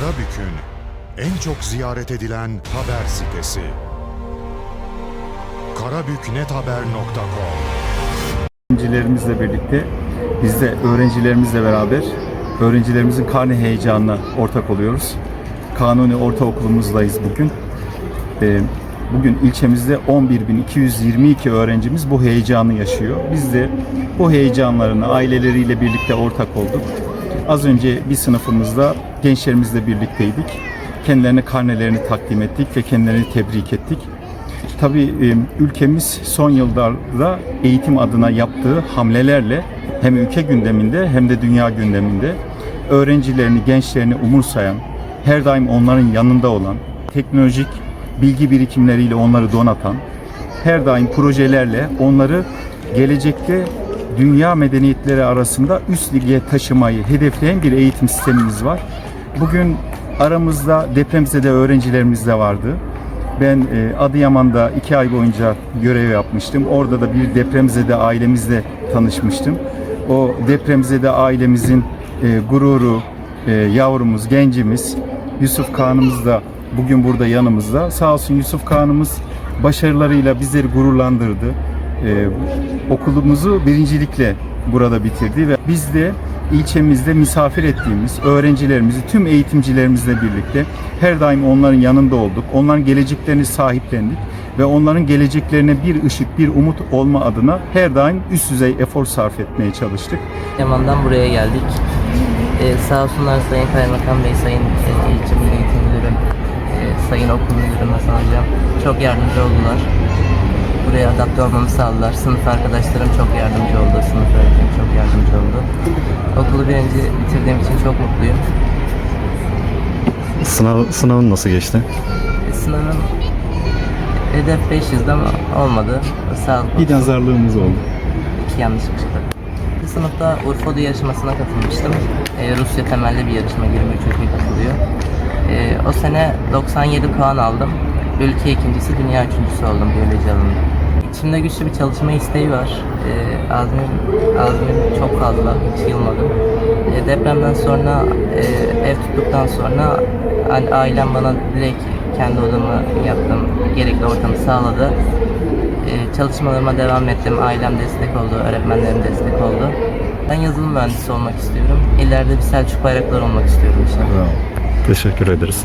Karabük'ün en çok ziyaret edilen haber sitesi. karabüknethaber.com Öğrencilerimizle birlikte biz de öğrencilerimizle beraber öğrencilerimizin karne heyecanına ortak oluyoruz. Kanuni Ortaokulumuzdayız bugün. Ee, Bugün ilçemizde 11.222 öğrencimiz bu heyecanı yaşıyor. Biz de bu heyecanlarına aileleriyle birlikte ortak olduk. Az önce bir sınıfımızda gençlerimizle birlikteydik. Kendilerine karnelerini takdim ettik ve kendilerini tebrik ettik. Tabii ülkemiz son yıllarda eğitim adına yaptığı hamlelerle hem ülke gündeminde hem de dünya gündeminde öğrencilerini, gençlerini umursayan, her daim onların yanında olan, teknolojik bilgi birikimleriyle onları donatan, her daim projelerle onları gelecekte dünya medeniyetleri arasında üst lige taşımayı hedefleyen bir eğitim sistemimiz var. Bugün aramızda depremzede öğrencilerimiz de vardı. Ben e, Adıyaman'da iki ay boyunca görev yapmıştım. Orada da bir depremzede ailemizle tanışmıştım. O depremzede ailemizin e, gururu, e, yavrumuz, gencimiz Yusuf Kağan'ımız da bugün burada yanımızda. Sağ olsun Yusuf Kağan'ımız başarılarıyla bizleri gururlandırdı. E, okulumuzu birincilikle burada bitirdi ve biz de ilçemizde misafir ettiğimiz öğrencilerimizi, tüm eğitimcilerimizle birlikte her daim onların yanında olduk. Onların geleceklerini sahiplendik ve onların geleceklerine bir ışık, bir umut olma adına her daim üst düzey efor sarf etmeye çalıştık. Yaman'dan buraya geldik. Ee, sağ olsunlar Sayın Kaymakam Bey, Sayın e, Eğitim Müdürüm, e, Sayın Okul Müdürüm Hasan Hocam çok yardımcı oldular. Buraya adapte olmamı sağladılar. Sınıf arkadaşlarım çok yardımcı oldu. Sınıf öğretmenim çok yardımcı oldu. Okulu birinci bitirdiğim için çok mutluyum. Sınav, sınavın nasıl geçti? E, sınavım hedef 500'de ama olmadı. Sağ. Bir nazarlığımız oldu. İki yanlışlık çıktı. Bir sınıfta Urfa yarışmasına katılmıştım. Ee, Rusya temelli bir yarışma 23 ülke katılıyor. Ee, o sene 97 puan aldım. Ülke ikincisi, dünya üçüncüsü oldum biyoloji alanında. İçimde güçlü bir çalışma isteği var. Ee, azmim, azmim çok fazla, hiç yılmadım. Ee, depremden sonra, e, ev tuttuktan sonra ailem bana direkt kendi odamı yaptım, gerekli ortamı sağladı. Ee, çalışmalarıma devam ettim. Ailem destek oldu, öğretmenlerim destek oldu. Ben yazılım mühendisi olmak istiyorum. İleride bir Selçuk Bayraktar olmak istiyorum inşallah. Teşekkür ederiz.